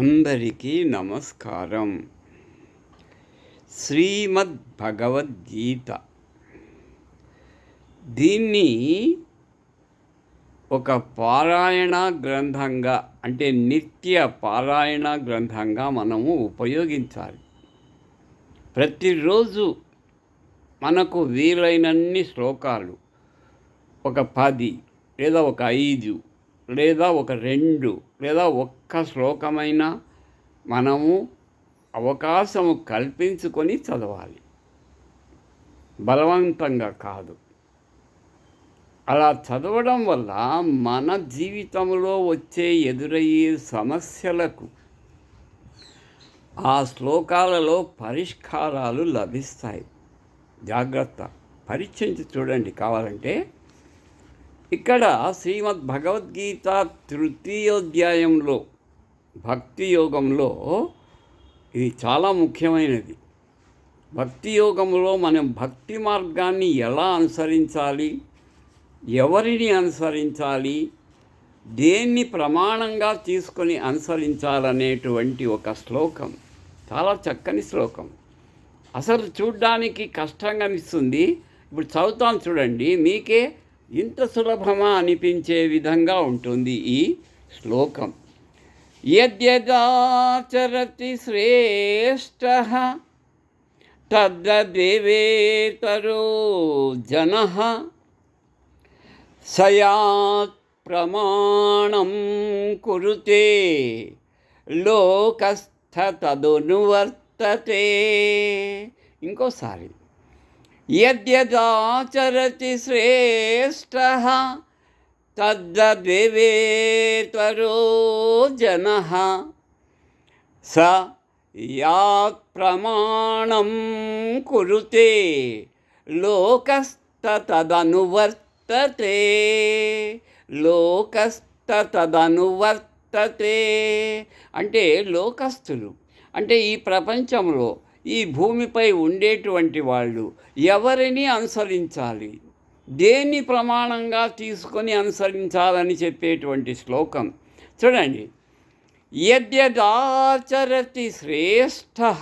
అందరికీ నమస్కారం. శ్రీమద్ భగవద్గీత దీన్ని ఒక పారాయణ గ్రంథంగా అంటే నిత్య పారాయణ గ్రంథంగా మనము ఉపయోగించాలి. ప్రతిరోజు మనకు వీలైనన్ని శ్లోకాలు ఒక పది లేదా ఒక ఐదు లేదా ఒక రెండు లేదా ఒక్క శ్లోకమైనా మనము అవకాశము కల్పించుకొని చదవాలి. బలవంతంగా కాదు. అలా చదవడం వల్ల మన జీవితంలో వచ్చే ఎదురయ్యే సమస్యలకు ఆ శ్లోకాలలో పరిష్కారాలు లభిస్తాయి. జాగ్రత్త. పరీక్షించి చూడండి కావాలంటే ఇక్కడ శ్రీమద్ భగవద్గీత తృతీయోధ్యాయంలో భక్తి యోగంలో ఇది చాలా ముఖ్యమైనది. భక్తి యోగంలో మనం భక్తి మార్గాన్ని ఎలా అనుసరించాలి? ఎవరిని అనుసరించాలి? దేన్ని ప్రమాణంగా తీసుకొని అనుసరించాలనేటువంటి ఒక శ్లోకం. చాలా చక్కని శ్లోకం. అసలు చూడ్డానికి కష్టంగా అనిపిస్తుంది. ఇప్పుడు చదువుతాను చూడండి. మీకే ఇంత సులభమా అనిపించే విధంగా ఉంటుంది ఈ శ్లోకం. యద్యదాచరతి శ్రేష్ట తద్దేవేతరో జన సయాత్ ప్రమాణం కురుతే లోకస్థ తదనువర్తతే. ఇంకోసారి. యద్యదాచరతి శ్రేష్ట తద్దేవేతరో జన స యాత్ ప్రమాణం కురుతే లోకస్తదనువర్తతే లోకస్తదనువర్తతే అంటే లోకస్తులు అంటే ఈ ప్రపంచంలో ఈ భూమిపై ఉండేటువంటి వాళ్ళు ఎవరిని అనుసరించాలి? దేన్ని ప్రమాణంగా తీసుకొని అనుసరించాలని చెప్పేటువంటి శ్లోకం. చూడండి. యద్యదాచరతి శ్రేష్ఠ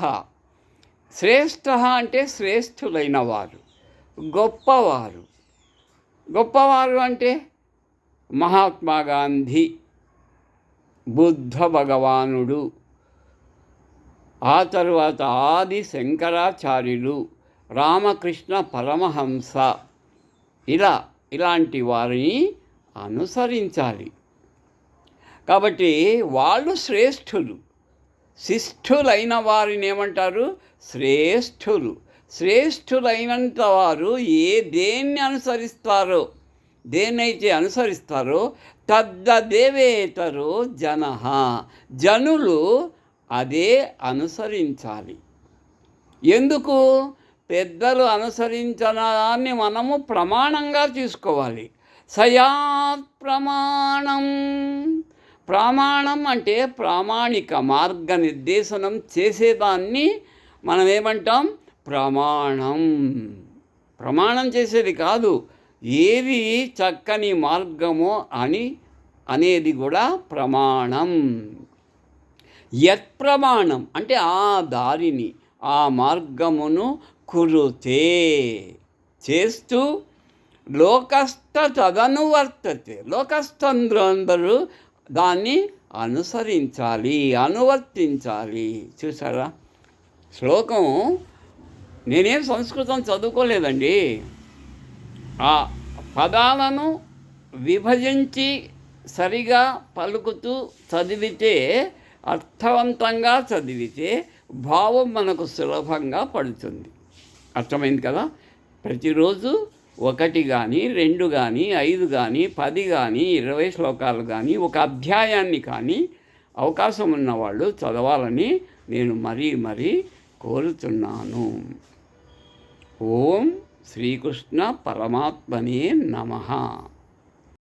శ్రేష్ఠ అంటే శ్రేష్ఠులైన వారు గొప్పవారు. గొప్పవారు అంటే మహాత్మా గాంధీ బుద్ధ భగవానుడు. ఆ తరువాత ఆది శంకరాచార్యులు రామకృష్ణ పరమహంస. ఇలా ఇలాంటి వారిని అనుసరించాలి. కాబట్టి వాళ్ళు శ్రేష్ఠులు. శిష్ఠులైన వారిని ఏమంటారు? శ్రేష్ఠులు. శ్రేష్ఠులైనంత వారు ఏ దేన్ని అనుసరిస్తారో దేన్నైతే అనుసరిస్తారో తద్దదేవేతరో జన. జనులు అదే అనుసరించాలి. ఎందుకు? పెద్దలు అనుసరించడాన్ని మనము ప్రమాణంగా తీసుకోవాలి సయాత్ ప్రమాణం. ప్రమాణం అంటే ప్రామాణిక మార్గనిర్దేశనం చేసేదాన్ని మనం ఏమంటాం? ప్రమాణం. ప్రమాణం చేసేది కాదు. ఏది చక్కని మార్గమో అని అనేది కూడా ప్రమాణం. యత్ ప్రమాణం అంటే ఆ దారిని ఆ మార్గమును కురుతే చేస్తూ లోకస్థ తదనువర్తతే లోకస్థందరూ దాన్ని అనుసరించాలి అనువర్తించాలి. చూసారా శ్లోకం నేనేం సంస్కృతం చదువుకోలేదండి. ఆ పదాలను విభజించి సరిగా పలుకుతూ చదివితే అర్థవంతంగా చదివితే భావం మనకు సులభంగా పడుతుంది. అర్థమైంది కదా? ప్రతిరోజు ఒకటి కానీ రెండు కానీ ఐదు కానీ పది కానీ ఇరవై శ్లోకాలు కానీ ఒక అధ్యాయాన్ని కానీ అవకాశం ఉన్నవాళ్ళు చదవాలని నేను మరీ మరీ కోరుతున్నాను. ఓం శ్రీకృష్ణ పరమాత్మనే నమ.